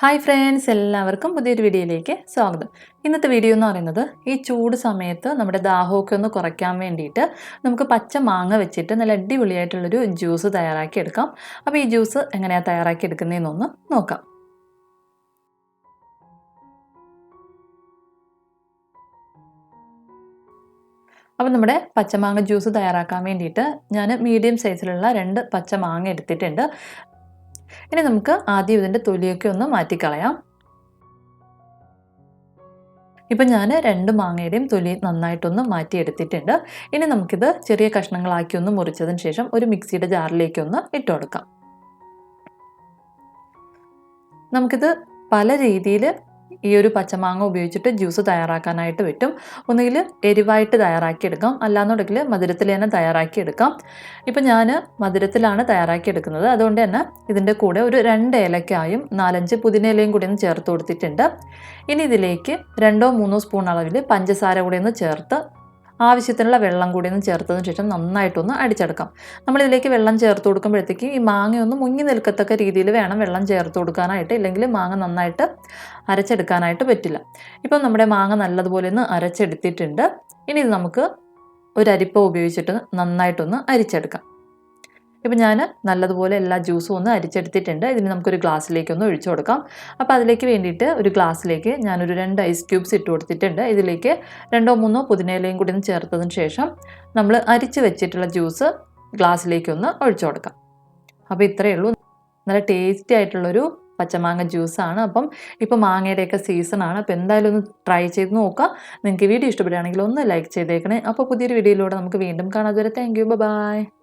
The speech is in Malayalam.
ഹായ് ഫ്രണ്ട്സ് എല്ലാവർക്കും പുതിയൊരു വീഡിയോയിലേക്ക് സ്വാഗതം. ഇന്നത്തെ വീഡിയോ എന്ന് പറയുന്നത് ഈ ചൂട് സമയത്ത് നമ്മുടെ ദാഹമൊക്കെ ഒന്ന് കുറയ്ക്കാൻ വേണ്ടിയിട്ട് നമുക്ക് പച്ച മാങ്ങ വെച്ചിട്ട് നല്ല അടിപൊളിയായിട്ടുള്ളൊരു ജ്യൂസ് തയ്യാറാക്കി എടുക്കാം. അപ്പോൾ ഈ ജ്യൂസ് എങ്ങനെയാണ് തയ്യാറാക്കി എടുക്കുന്നതെന്നൊന്ന് നോക്കാം. അപ്പോൾ നമ്മുടെ പച്ചമാങ്ങ ജ്യൂസ് തയ്യാറാക്കാൻ വേണ്ടിയിട്ട് ഞാൻ മീഡിയം സൈസിലുള്ള രണ്ട് പച്ചമാങ്ങ എടുത്തിട്ടുണ്ട്. ഇനി നമുക്ക് ആദ്യം ഇതിന്റെ തൊലിയൊക്കെ ഒന്ന് മാറ്റിക്കളയാം. ഇപ്പം ഞാൻ രണ്ട് മാങ്ങയുടെയും തൊലി നന്നായിട്ടൊന്ന് മാറ്റിയെടുത്തിട്ടുണ്ട്. ഇനി നമുക്കിത് ചെറിയ കഷ്ണങ്ങളാക്കി ഒന്ന് മുറിച്ചതിന് ശേഷം ഒരു മിക്സിയുടെ ജാറിലേക്ക് ഒന്ന് ഇട്ട് കൊടുക്കാം. നമുക്കിത് പല രീതിയിൽ ഈ ഒരു പച്ചമാങ്ങ ഉപയോഗിച്ചിട്ട് ജ്യൂസ് തയ്യാറാക്കാനായിട്ട് പറ്റും. ഒന്നുകിൽ എരിവായിട്ട് തയ്യാറാക്കിയെടുക്കാം. അല്ലാന്നുണ്ടെങ്കിൽ മധുരത്തിൽ തന്നെ തയ്യാറാക്കിയെടുക്കാം. ഇപ്പം ഞാൻ മധുരത്തിലാണ് തയ്യാറാക്കിയെടുക്കുന്നത്. അതുകൊണ്ട് തന്നെ ഇതിന്റെ കൂടെ ഒരു രണ്ട് ഏലക്കായും നാലഞ്ച് പുതിനയിലയും കൂടി ഒന്ന് ചേർത്ത് കൊടുത്തിട്ടുണ്ട്. ഇനി ഇതിലേക്ക് രണ്ടോ മൂന്നോ സ്പൂൺ അളവിൽ പഞ്ചസാര കൂടി ഒന്ന് ചേർത്ത് ആവശ്യത്തിനുള്ള വെള്ളം കൂടി ഒന്ന് ചേർത്തതിന് ശേഷം നന്നായിട്ടൊന്ന് അടിച്ചെടുക്കാം. നമ്മളിതിലേക്ക് വെള്ളം ചേർത്ത് കൊടുക്കുമ്പോഴത്തേക്കും ഈ മാങ്ങ ഒന്ന് മുങ്ങി നിൽക്കത്തക്ക രീതിയിൽ വേണം വെള്ളം ചേർത്ത് കൊടുക്കാനായിട്ട്. ഇല്ലെങ്കിൽ മാങ്ങ നന്നായിട്ട് അരച്ചെടുക്കാനായിട്ട് പറ്റില്ല. ഇപ്പം നമ്മുടെ മാങ്ങ നല്ലതുപോലെ ഒന്ന് അരച്ചെടുത്തിട്ടുണ്ട്. ഇനി ഇത് നമുക്ക് ഒരു അരിപ്പ ഉപയോഗിച്ചിട്ട് നന്നായിട്ടൊന്ന് അരിച്ചെടുക്കാം. ഇപ്പം ഞാൻ നല്ലതുപോലെ എല്ലാ ജ്യൂസും ഒന്ന് അരിച്ചെടുത്തിട്ടുണ്ട്. ഇതിന് നമുക്കൊരു ഗ്ലാസ്സിലേക്ക് ഒന്ന് ഒഴിച്ചു കൊടുക്കാം. അപ്പോൾ അതിലേക്ക് വേണ്ടിയിട്ട് ഒരു ഗ്ലാസ്സിലേക്ക് ഞാനൊരു രണ്ട് ഐസ് ക്യൂബ്സ് ഇട്ട് കൊടുത്തിട്ടുണ്ട്. ഇതിലേക്ക് രണ്ടോ മൂന്നോ പുതിനയിലയും കൂടി ഒന്ന് ചേർത്തതിന് ശേഷം നമ്മൾ അരിച്ച് വെച്ചിട്ടുള്ള ജ്യൂസ് ഗ്ലാസ്സിലേക്ക് ഒന്ന് ഒഴിച്ചു കൊടുക്കാം. അപ്പോൾ ഇത്രയേ ഉള്ളൂ. നല്ല ടേസ്റ്റി ആയിട്ടുള്ളൊരു പച്ചമാങ്ങ ജ്യൂസാണ്. അപ്പം ഇപ്പോൾ മാങ്ങയുടെയൊക്കെ സീസണാണ് അപ്പോൾ എന്തായാലും ഒന്ന് ട്രൈ ചെയ്ത് നോക്കാം. നിങ്ങൾക്ക് വീഡിയോ ഇഷ്ടപ്പെടുകയാണെങ്കിൽ ഒന്ന് ലൈക്ക് ചെയ്തേക്കണേ. അപ്പോൾ പുതിയൊരു വീഡിയോയിലൂടെ നമുക്ക് വീണ്ടും കാണാം. അതുവരെ താങ്ക് യു ബൈ